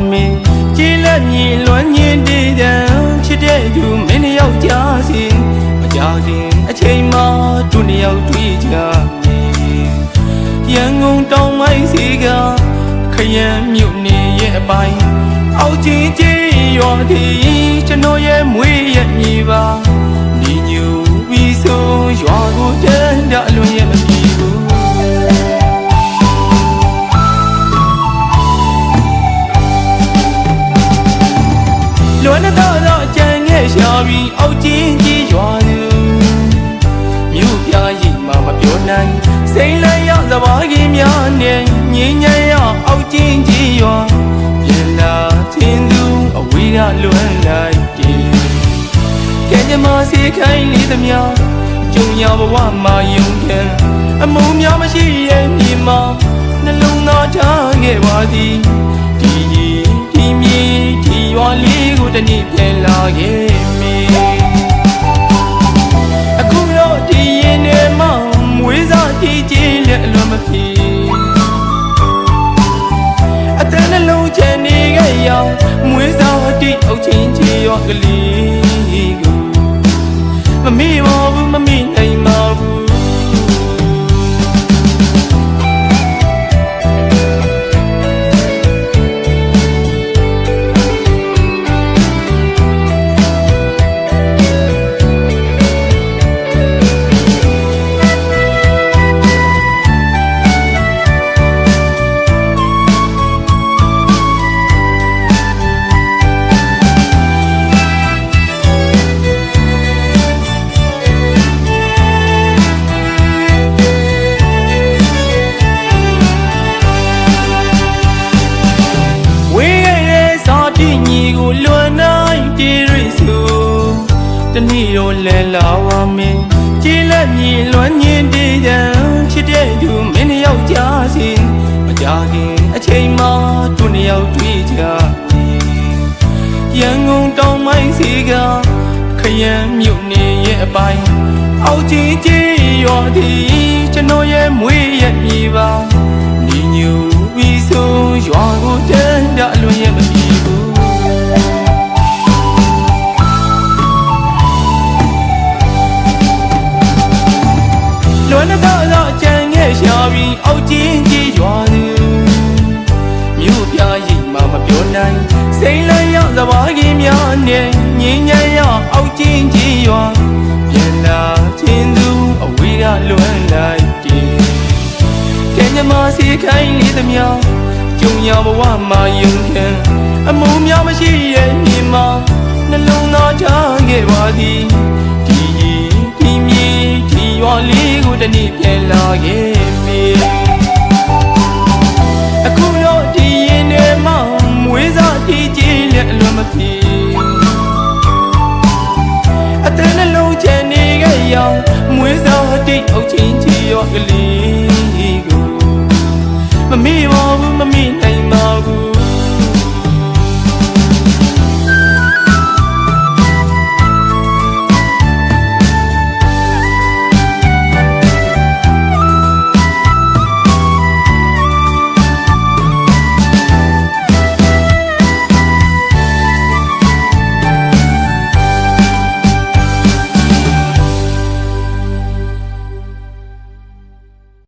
လဲလာဝါမင်းကြည်လက်မြည်လွမ်းညင်းတည်တဲ့ချစ်တဲ့သူမင်းနှစ်ယောက်ကြားစီမကြခင်အချိန်မှသူနှစ်ယောက်တွေ့ကြမယ်ရန်ကုန်တောင်မိုင်းစီကခရမ်းမြို့နေရဲ့အပိုင်းအောက်ချင်းကြီးရွာသည်ကျွန်တော်ရဲ့မွေးရဲ့မြေပါဒီညူပြီး ပြီးအောက်ချင်းကြီးရွာသူမြို့ပြရိပ်မှမပြောနိုင်စိတ်လည်းရစပါးကြီးများနဲ့ငင်းညံ့ရအောက်ချင်းကြီးရွာပြန်လာချင်းသူအဝေးကလွမ်းလိုက်တယ်ကဲကြမစီခိုင်းလေးသမျှကြုံရဘဝမှာယုံခံအမုံများမရှိရဲ့မြေမှာနှလုံးသားချခဲ့ပါသည်ဒီဒီမြေဒီရွာလေးကိုတနေ့ပြန်လာခဲ့ နေခဲ့ရောင်မွေးစားတိအုပ်ချင်းချေရောကလေးကိုမမေ့ပါဘူးမ တနည်းတော့လဲလာဝမင်းကြည်လက်မြည်လွမ်းညင်းတည်တဲ့ချစ်တဲ့သူမင်းနှစ်ယောက်ကြားစီမကြခင်အချိန်မှသူနှစ်ယောက်တွေ့ကြတယ်ရန်ကုန်တောင်မိုင်းစီကခရမ်းမြို့နေရဲ့အပိုင်းအောက်ကြီးကြီးရွာသည်ကျွန်တော်ရဲ့မွေးရဲ့မြေပါဒီညူပြီးဆိုရွာကိုတန်းတအလွန်ရဲ့ ရှာပြီးအောက်ချင်းကြီးရွာသူမြို့ပြရိပ်မှမပြောနိုင်စိတ်လည်းရောက်စပါးကြီးများနဲ့ငင်းညံ့ရအောက်ချင်းကြီးရွာပြန်လာချင်းသူအဝေးကလွမ်းလိုက်တယ်ကဲညမစီခိုင်းလေးသမျှကြုံရဘဝမှာယုံခံအမှုများမရှိရဲ့မြေမှာနှလုံးသားချခဲ့ပါသည်ဒီဒီမြေဒီရွာ လေးကိုတနေ့ပြန်လာခဲ့မေအခုတော့ဒီရင်ထဲမှာမွေးစားတီးကြည်လက်အလွန်မပြေအတန်းနှလုံးချန်နေခဲ့ရောင်မွေးစားတိတ်အုပ်ချင်းချီရောကလေးကိုမမေ့ပါဘူးမမေ့နိုင်